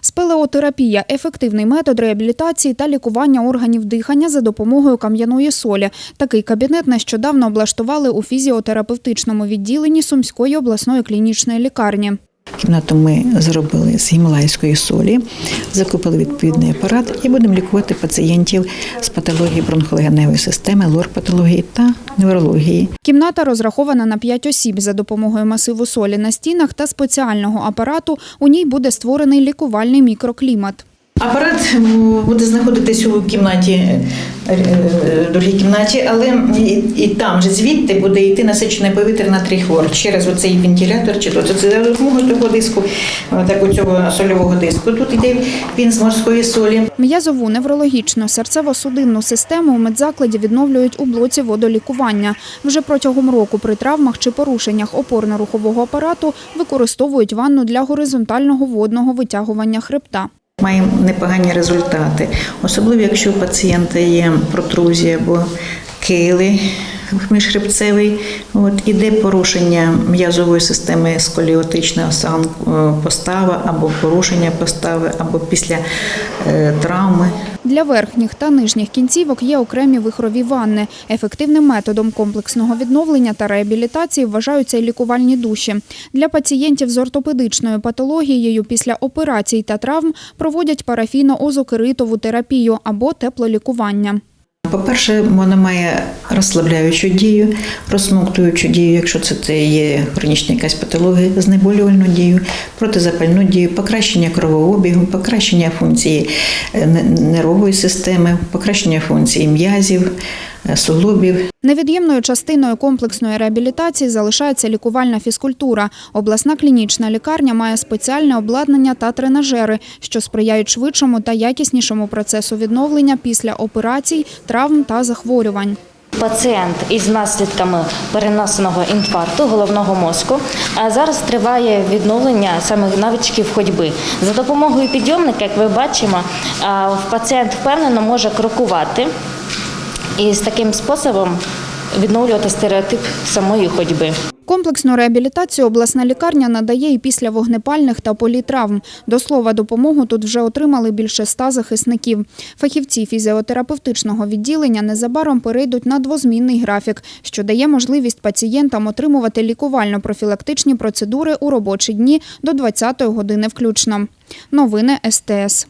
Спелеотерапія ефективний метод реабілітації та лікування органів дихання за допомогою кам'яної солі. Такий кабінет нещодавно облаштували у фізіотерапевтичному відділенні Сумської обласної клінічної лікарні. Кімнату ми зробили з гімалайської солі, закупили відповідний апарат і будемо лікувати пацієнтів з патології бронхолегеневої системи, лор-патології та неврології. Кімната розрахована на 5 осіб за допомогою масиву солі на стінах та спеціального апарату. У ній буде створений лікувальний мікроклімат. Апарат буде знаходитись у кімнаті, е, е, другій кімнаті, але і, і там же звідти буде йти насичене повітря на трихлор через оцей вентилятор, чи то це за допомогою того диску, е, так у цього сольового диску. Тут йде він з морської солі. М'язову, неврологічну, серцево-судинну систему у медзакладі відновлюють у блоці водолікування. Вже протягом року при травмах чи порушеннях опорно-рухового апарату використовують ванну для горизонтального водного витягування хребта. Маємо непогані результати, особливо якщо у пацієнта є протрузія або кили міжхребцевий, от іде порушення м'язової системи сколіотична сан- е, постава або порушення постави, або після е, травми. Для верхніх та нижніх кінцівок є окремі вихрові ванни. Ефективним методом комплексного відновлення та реабілітації вважаються й лікувальні душі. Для пацієнтів з ортопедичною патологією після операцій та травм проводять парафіно озокеритову терапію або теплолікування. По-перше, вона має розслабляючу дію, розсмоктуючу дію, якщо це, є хронічна якась патологія, знеболювальну дію, протизапальну дію, покращення кровообігу, покращення функції е, нервової системи, покращення функції м'язів, е, суглобів. Невід'ємною частиною комплексної реабілітації залишається лікувальна фізкультура. Обласна клінічна лікарня має спеціальне обладнання та тренажери, що сприяють швидшому та якіснішому процесу відновлення після операцій, травм та захворювань. Пацієнт із наслідками переносеного інфаркту головного мозку. А зараз триває відновлення саме навичків ходьби. За допомогою підйомника, як ви бачимо, пацієнт впевнено може крокувати і з таким способом відновлювати стереотип самої ходьби. Комплексну реабілітацію обласна лікарня надає і після вогнепальних та політравм. До слова, допомогу тут вже отримали більше ста захисників. Фахівці фізіотерапевтичного відділення незабаром перейдуть на двозмінний графік, що дає можливість пацієнтам отримувати лікувально-профілактичні процедури у робочі дні до 20-ї години включно. Новини СТС.